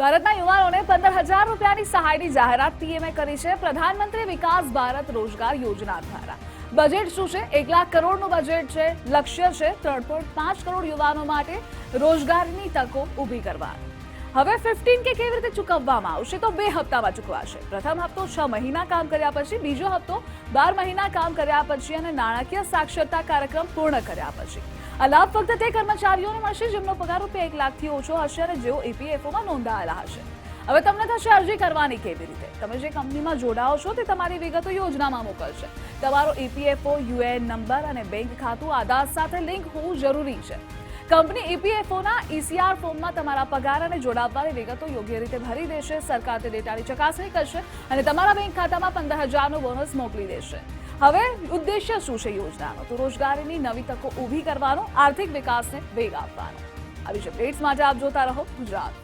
ભારતના યુવાનોને પંદર હજાર રૂપિયાની સહાયની જાહેરાત પીએમએ કરી છે. પ્રધાનમંત્રી વિકાસ ભારત રોજગાર યોજના દ્વારા. બજેટ શું છે? એક લાખ કરોડનું બજેટ છે. લક્ષ્ય છે ત્રણ પોઈન્ટ પાંચ કરોડ યુવાનો માટે રોજગારની તકો ઊભી કરવા. હવે ફિફ્ટીન કે કેવી રીતે ચૂકવવામાં આવશે તો બે હપ્તામાં ચૂકવાશે. પ્રથમ હપ્તો છ મહિના કામ કર્યા પછી, બીજો હપ્તો બાર મહિના કામ કર્યા પછી અને નાણાકીય સાક્ષરતા કાર્યક્રમ પૂર્ણ કર્યા પછી. આ લાભ ફક્ત તે કર્મચારીઓને મળશે જેમનો પગાર રૂપિયા એક લાખથી ઓછો હશે અને જેઓ ઈપીએફઓમાં નોંધાયેલા હશે. હવે તમને થશે અરજી કરવાની કેવી રીતે? તમે જે કંપનીમાં જોડાઓ છો તે તમારી વિગતો યોજનામાં મોકલશે. તમારો ઈપીએફઓ યુએએન નંબર અને બેંક ખાતું આધાર સાથે લિંક હોવું જરૂરી છે. કંપની ઈપીએફઓના ઈસીઆર ફોર્મમાં તમારા પગાર અને જોડાવવાની વિગતો યોગ્ય રીતે ભરી દેશે. સરકાર તે ડેટાની ચકાસણી કરશે અને તમારા બેંક ખાતામાં પંદર હજારનો બોનસ મોકલી દેશે. હવે ઉદ્દેશ્ય શું છે યોજનાનો? તો રોજગારીની નવી તકો ઊભી કરવાનો, આર્થિક વિકાસને વેગ આપવાનો. આવી જ અપડેટ્સ માટે આપ જોતા રહો ગુજરાત